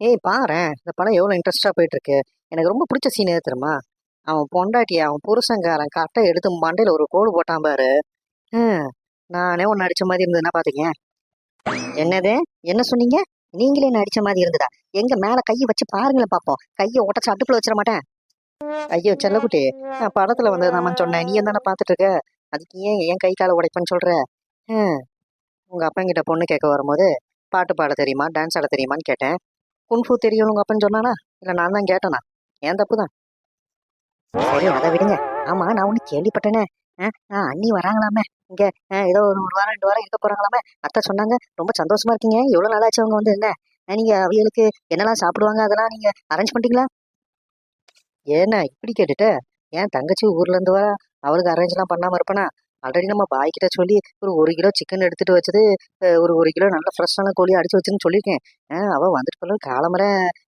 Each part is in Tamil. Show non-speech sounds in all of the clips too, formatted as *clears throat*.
ஏய் பாரேன் இந்த படம் எவ்வளோ இன்ட்ரெஸ்டாக போயிட்டுருக்கு. எனக்கு ரொம்ப பிடிச்ச சீன் எது தெரியுமா? அவன் பொண்டாட்டி அவன் புருஷங்காரன் கரெக்டாக எடுத்து மண்டையில் ஒரு கோடு போட்டான் பாரு. நானே ஒன்று அடித்த மாதிரி இருந்ததுன்னா பார்த்தீங்க என்னது? என்ன சொன்னீங்க? நீங்களே என்ன அடித்த மாதிரி இருந்ததா? எங்கள் மேலே கையை வச்சு பாருங்களேன் பார்ப்போம் கையை உடச்சு அடுப்புல வச்சிட மாட்டேன். ஐயோ செல்லக்குட்டி நான் படத்தில் வந்து நான் சொன்னேன். நீ தானே பார்த்துட்டு இருக்க? அதுக்கு ஏன் என் கை காலை உடைப்பேன்னு சொல்கிற உங்கள் அப்பங்கிட்ட பொண்ணு கேட்க வரும்போது பாட்டு பாட தெரியுமா? டான்ஸ் ஆட தெரியுமான்னு கேட்டேன். குன்ஃபு தெரியும் உங்க அப்பன்னு சொன்னானா? இல்ல நான் தான் கேட்டேனா? ஏன் தப்பு தான்? சரி அதை விடுங்க. ஆமா நான் ஒண்ணு கேள்விப்பட்டேனே. ஆ, ஆ, அண்ணி வராங்களாமே. இங்க ஆ, ஏதோ ஒரு ஒரு வாரம் ரெண்டு வாரம் இருக்க போறாங்களாமே. அத்தை சொன்னாங்க ரொம்ப சந்தோஷமா இருக்கீங்க. எவ்வளவு நாளாச்சு அவங்க வந்து என்ன? நீங்கள் நீங்க அவியலுக்கு என்னெல்லாம் சாப்பிடுவாங்க? அதெல்லாம் நீங்க அரேஞ்ச் பண்ணிட்டீங்களா? ஏன்னா இப்படி கேட்டுட்ட. ஏன் தங்கச்சி ஊர்ல இருந்து வர அவளுக்கு அரேஞ்ச் எல்லாம் பண்ணாம இருப்பனா? ஆல்ரெடி நம்ம பாய் கிட்ட சொல்லி ஒரு ஒரு கிலோ சிக்கன் எடுத்துட்டு வச்சது ஒரு ஒரு கிலோ நல்ல ஃப்ரெஷ்ஷான கோழி அடிச்சு வச்சுன்னு சொல்லியிருக்கேன். அவள் வந்துட்டு போல காலம்பரை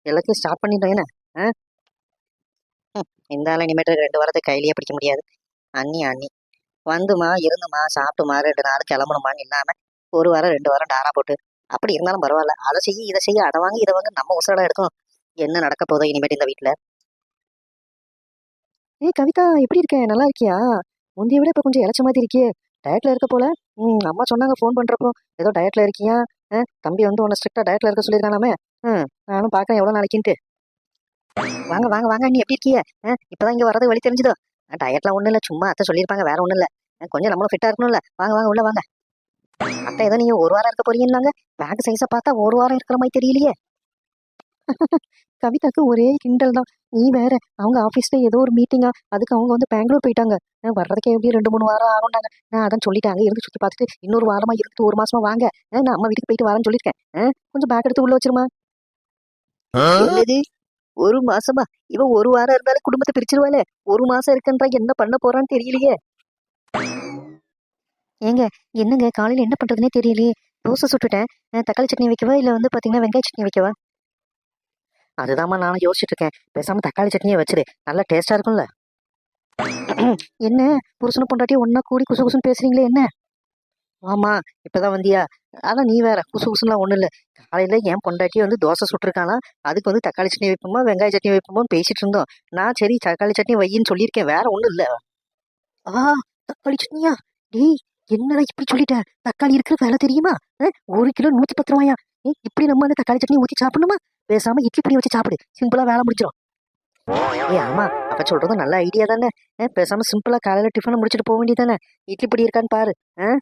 எல்லாத்தையும் ஸ்டார்ட் பண்ணிட்டோம். என்ன? ஆ? ம், இனிமேட்டு ரெண்டு வாரத்தை கையிலேயே பிடிக்க முடியாது. அண்ணி அண்ணி. வந்துமா இருந்துமா சாப்பிட்டுமா ரெண்டு நாள் கிளம்பணுமான்னு இல்லாம ஒரு வாரம் ரெண்டு வாரம் டாரா போட்டு அப்படி இருந்தாலும் பரவாயில்ல. அதை செய்ய இதை செய்ய அதை வாங்கி இதை வாங்க நம்ம உசரடா எடுக்கும் என்ன நடக்க போதோ இனிமேட்டு இந்த வீட்டில் ஏய் கவிதா எப்படி இருக்க? நல்லா இருக்கியா? முந்தைய விட இப்ப கொஞ்சம் இளைச்ச மாதிரி இருக்கியே. டயட்ல இருக்க போல. ம் அம்மா சொன்னாங்க ஃபோன் பண்றப்போ ஏதோ டயட்ல இருக்கியா? ஆ, தம்பி வந்து உன்னை ஸ்ட்ரிக்டா டயட்ல இருக்க சொல்லியிருக்கானாமே. ம் நானும் பார்க்கறேன் எவ்வளவு நாளைக்குன்ட்டு. வாங்க வாங்க வாங்க நீ எப்படி இருக்கிய? இப்போ இப்பதான் இங்க வரது வழி தெரிஞ்சுதோ? டயட்லாம் ஒன்றும் இல்ல சும்மா அத்தை சொல்லியிருப்பாங்க வேற ஒன்றும் இல்ல. கொஞ்சம் நம்மளும் ஃபிட்டா இருக்கணும்ல. வாங்க வாங்க உள்ள வாங்க. அத்தை ஏதோ நீங்க ஒரு வாரம் இருக்க போறீங்கன்னாங்க. பேக் சைஸை பார்த்தா ஒரு வாரம் இருக்கிற மாதிரி தெரியலையே. கவிதாக்கு ஒரே கிண்டல் தான். நீ வேற அவங்க ஆபீஸ்ல ஏதோ ஒரு மீட்டிங்கா அதுக்கு அவங்க வந்து பெங்களூர் போயிட்டாங்க. வர்றதுக்கே எப்படியும் ரெண்டு மூணு வாரம் ஆகும்னாங்க. நான் அதான் சொல்லிட்டாங்க இருந்து சுத்தி பார்த்துட்டு இன்னொரு வாரமா இருந்துட்டு ஒரு மாசமா வாங்க. நான் அம்மா வீட்டுக்கு போயிட்டு வரேன்னு சொல்லியிருக்கேன். கொஞ்சம் பேக் எடுத்து உள்ள வச்சிருமா? ஒரு மாசமா? இவன் ஒரு வாரம் இருந்தாலும் குடும்பத்தை பிரிச்சிருவாளே. ஒரு மாசம் இருக்கன்றா என்ன பண்ண போறான்னு தெரியலையே. ஏங்க என்னங்க? காலையில என்ன பண்றதுனே தெரியலையே. தோசை சுட்டுட்டேன். தக்காளி சட்னி வைக்கவா? இல்ல வந்து பாத்தீங்கன்னா வெங்காய சட்னி வைக்கவா? அதுதாம்மா நானும் யோசிச்சுட்டு இருக்கேன் பேசாம தக்காளி சட்னியே வச்சிரு நல்லா டேஸ்டா இருக்கும்ல. *clears throat* என்ன? புருஷனை பொண்டாட்டி ஒன்னா கூடி குசு குசுன்னு பேசுறீங்களே என்ன? ஆமா இப்பதான் வந்தியா? ஆனா நீ வேற. குசு குசுலாம் ஒன்றும் இல்ல. காலையில என் பொண்டாட்டி வந்து தோசை சுட்டிருக்கானா அதுக்கு வந்து தக்காளி சட்னி வைப்போமா வெங்காய சட்னி வைப்போமா பேசிட்டு இருந்தோம் நான் சரி தக்காளி சட்னி வையின்னு சொல்லியிருக்கேன். வேற ஒன்றும் இல்ல. ஆ தக்காளி சட்னியா? டேய் என்னடா இப்படி சொல்லிட்ட? தக்காளி இருக்கிற வேலை தெரியுமா? ஒரு கிலோ நூத்தி பத்து ரூபாயா? இப்படி நம்ம வந்து தக்காளி சட்னி ஊத்தி சாப்பிடணுமா? பேசாம இட்லி பண்ணி வச்சு சாப்பிடு. சிம்பிளா வேலை முடிச்சிடும் ஏய் ஆமா அப்ப சொல்றது நல்ல ஐடியா தானே. பேசாம சிம்பிளா காலையில டிஃபனை முடிச்சிட்டு போக வேண்டியதானே இட்லி பொடி இருக்கான்னு பாரு. அஹ்.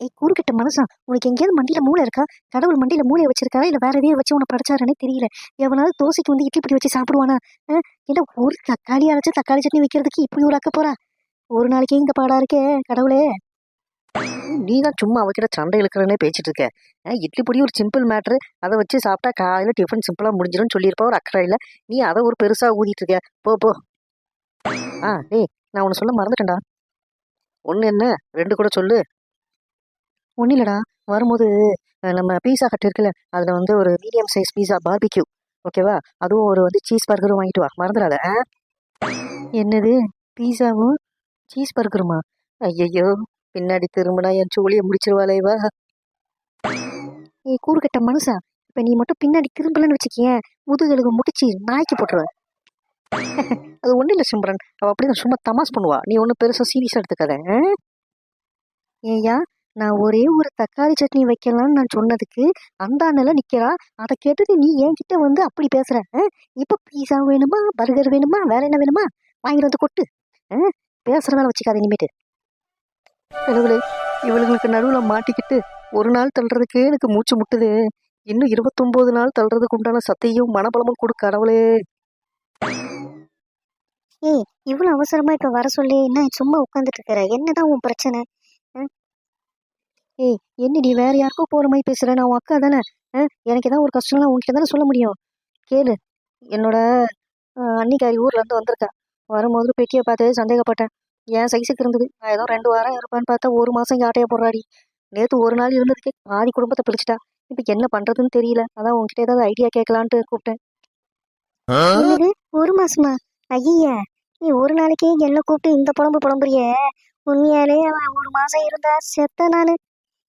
ஏய் கூறுகிட்ட மனசா? உனக்கு எங்கேயாவது மண்டியில மூளை இருக்கா? கடவுள் மண்டியில மூளையை வச்சிருக்காரா? இல்ல வேற எதையும் வச்சு உன படைச்சாருன்னே தெரியல. எவனாவது தோசைக்கு வந்து இட்லி பொடி வச்சு சாப்பிடுவானா? என்ன ஒரு தக்காளி அரைச்சு தக்காளி சட்னி வைக்கிறதுக்கு இப்படி ஒரு அக்க போறா? ஒரு நாளைக்கே இந்த பாடா இருக்கே கடவுளே. நீ தான் சும்மா அவகிட்ட சண்டை இழுக்கிறனே பேசிட்டு இருக்க இட்லி பொடி ஒரு சிம்பிள் மேட்ரு அதை வச்சு சாப்பிட்டா காலையில டிஃபன் சிம்பிளா முடிஞ்சிடும்னு சொல்லியிருப்பா ஒரு அக்கறை இல்ல. நீ அதை ஒரு பெருசா ஊதிட்டு இருக்க போ போ. ஆ டேய் நான் ஒன்று சொல்ல மறந்துட்டேன்டா. ஒண்ணு என்ன? ரெண்டு கூட சொல்லு. ஒன்றும் இல்லடா. வரும்போது நம்ம பீஸா கட்டு இருக்குல்ல அதுல வந்து ஒரு மீடியம் சைஸ் பீஸா பார்பிக்யூ ஓகேவா அதுவும் ஒரு வந்து சீஸ் பர்கரும் வாங்கிட்டு வா. மறந்துடாத என்னது? பீஸாவும் சீஸ் பர்கருமா ஐயையோ. பின்னாடி திரும்பினா என் சோழியை முடிச்சிருவாளே இவ. ஏய் கூறுகட்ட மனுஷா இப்ப நீ மட்டும் பின்னாடி திரும்பலன்னு வச்சுக்கியேன் முதுகெலுகு முடிச்சு நாய்க்கு போட்டுருவ. *laughs* அது ஒண்ணு இல்ல சிம்ரன். அவ அப்படிதான் சும்மா தமாஸ் பண்ணுவா. நீ ஒன்றும் பெருசா சீரியஸா எடுத்துக்காத ஏயா ஏய்யா நான் ஒரே ஒரு தக்காளி சட்னி வைக்கலாம்னு நான் சொன்னதுக்கு அந்த அண்ணல நிக்கிறா. அதை கேட்டுட்டு நீ என்கிட்ட வந்து அப்படி பேசுற இப்போ இப்ப பீஸா வேணுமா பர்கர் வேணுமா வேற என்ன வேணுமா? வாங்கிட்டு வந்து கொட்டு ஆ? பேசுற வேலை வச்சுக்காத இனிமேட்டு. கடவுளே இவளுங்களுக்கு நடுவில் மாட்டிக்கிட்டு ஒரு நாள் தள்ளுறதுக்கே எனக்கு மூச்சு முட்டுது. இன்னும் இருபத்தொம்போது நாள் தள்ளுறதுக்கு உண்டான சத்தையும் மனபலமும் கொடு கடவுளே. ஏய் இவ்வளோ அவசரமா இப்போ வர சொல்லி என்ன சும்மா உட்காந்துட்டு இருக்கிற? என்னதான் உன் பிரச்சனை? ஏய் நீ வேற யாருக்கோ போற மாதிரி பேசுற? நான் உன் அக்கா தானே? ஆ? எனக்கு ஏதாவது ஒரு கஷ்டம்லாம் உன்கிட்ட தானே சொல்ல முடியும்? கேளு. என்னோட அன்னிக்காரி ஊர்ல இருந்து வந்திருக்கா. வரும்போது பெட்டியை பார்த்து சந்தேகப்பட்டேன். என் சைஸுக்கு இருந்தது. நான் ஏதோ ரெண்டு வாரம் இருப்பேன்னு பார்த்தா ஒரு மாசம் இங்க ஆட்டைய போடுறாடி. நேத்து ஒரு நாள் இருந்ததுக்கே பாதி குடும்பத்தை பிரிச்சுட்டா. இப்ப என்ன பண்றதுன்னு தெரியல. அதான் உன்கிட்ட ஏதாவது ஐடியா கேட்கலான்ட்டு கூப்பிட்டேன். என்னது? ஒரு மாசமா? ஐயா நீ ஒரு நாளைக்கே என்ன கூப்பிட்டு இந்த புலம்பு புலம்புறிய? உண்மையாலே அவன் ஒரு மாசம் இருந்தா செத்த நானு.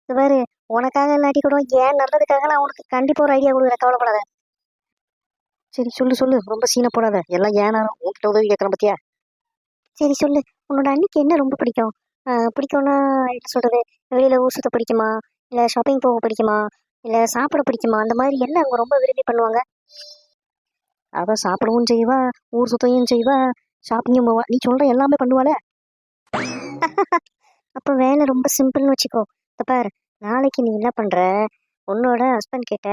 இது பாரு உனக்காக இல்லாட்டி கூட ஏன் நல்லதுக்காக நான் உனக்கு கண்டிப்பா ஒரு ஐடியா கொடுக்குறேன். கவலைப்படாத. சரி சொல்லு சொல்லு. ரொம்ப சீனை போடாத. எல்லாம் ஏனா உன்கிட்ட உதவி கேட்கறேன் பத்தியா? சரி சொல்லு. உன்னோட அண்ணிக்கு என்ன ரொம்ப பிடிக்கும்? பிடிக்கும்னா என்ன சொல்கிறது வெளியில் ஊர் சுத்த பிடிக்குமா? இல்லை ஷாப்பிங் போக பிடிக்குமா? இல்லை சாப்பிட பிடிக்குமா? அந்த மாதிரி என்ன அவங்க ரொம்ப விரும்பி பண்ணுவாங்க? அதான் சாப்பிடவும் செய்வா ஊர் சுத்தையும் செய்வா ஷாப்பிங்கும் போவா. நீ சொல்கிற எல்லாமே பண்ணுவாளே. *laughs* அப்போ வேலை ரொம்ப சிம்பிள்னு வச்சுக்கோ. இந்த பாரு. நாளைக்கு நீ என்ன பண்ணுற உன்னோட ஹஸ்பண்ட் கிட்ட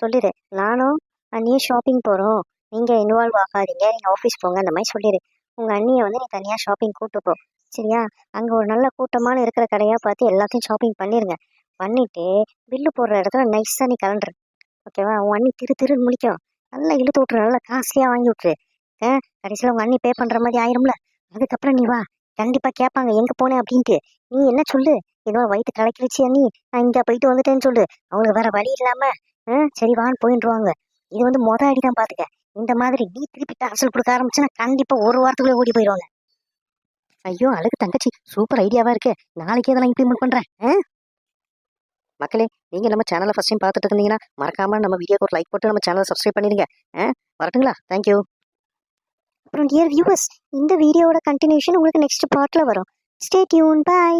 சொல்லிடு நானும் அன்னியும் ஷாப்பிங் போகிறோம் நீங்கள் இன்வால்வ் ஆகாதீங்க. நீங்கள் ஆஃபீஸ் போங்க. அந்த மாதிரி சொல்லிடு உங்கள் அண்ணியை வந்து நீ தனியாக ஷாப்பிங் கூட்டு போ. சரியா? அங்கே ஒரு நல்ல கூட்டமான இருக்கிற கடையாக பார்த்து எல்லாத்தையும் ஷாப்பிங் பண்ணிடுங்க பண்ணிவிட்டு பில்லு போடுற இடத்துல நைஸாக நீ கலண்டுரு ஓகேவா உன் அண்ணி திரு திருன்னு முடிக்கும் நல்லா இழுத்து விட்டுரு. நல்லா காஸ்ட்லியாக வாங்கி விட்ரு ஆ, கடைசியில் உங்கள் அண்ணி பே பண்ணுற மாதிரி ஆயிரும்ல? அதுக்கப்புறம் நீ வா. கண்டிப்பாக கேட்பாங்க எங்கே போனேன் அப்படின்ட்டு. நீ என்ன சொல்லு? ஏதோ வயிற்று கலக்கிடுச்சு அண்ணி நான் இங்கே போயிட்டு வந்துட்டேன்னு சொல்லு. அவங்களுக்கு வேற வழி இல்லாமல் ஆ, சரி வான்னு போயிட்டுருவாங்க இது வந்து மொதல் அடி தான் பார்த்துக்க இந்த மாதிரி நீ திருப்பி அரசல் கொடுக்க ஆரம்பிச்சுன்னா கண்டிப்பா ஒரு வாரத்துக்குள்ளே ஓடி போயிடுவாங்க ஐயோ அழகு தங்கச்சி சூப்பர் ஐடியாவா இருக்கு. நாளைக்கே இதெல்லாம் இம்ப்ளிமெண்ட் பண்றேன். மக்களே நீங்க நம்ம சேனலை ஃபர்ஸ்ட் டைம் பார்த்துட்டு இருந்தீங்கன்னா மறக்காம நம்ம வீடியோக்கு ஒரு லைக் போட்டு நம்ம சேனலை சப்ஸ்கிரைப் பண்ணிடுங்க. ஆ? வரட்டுங்களா? தேங்க்யூ அப்புறம் டியர் வியூவர்ஸ் இந்த வீடியோவோட கண்டினியூஷன் உங்களுக்கு நெக்ஸ்ட் பார்ட்ல வரும். Stay tune by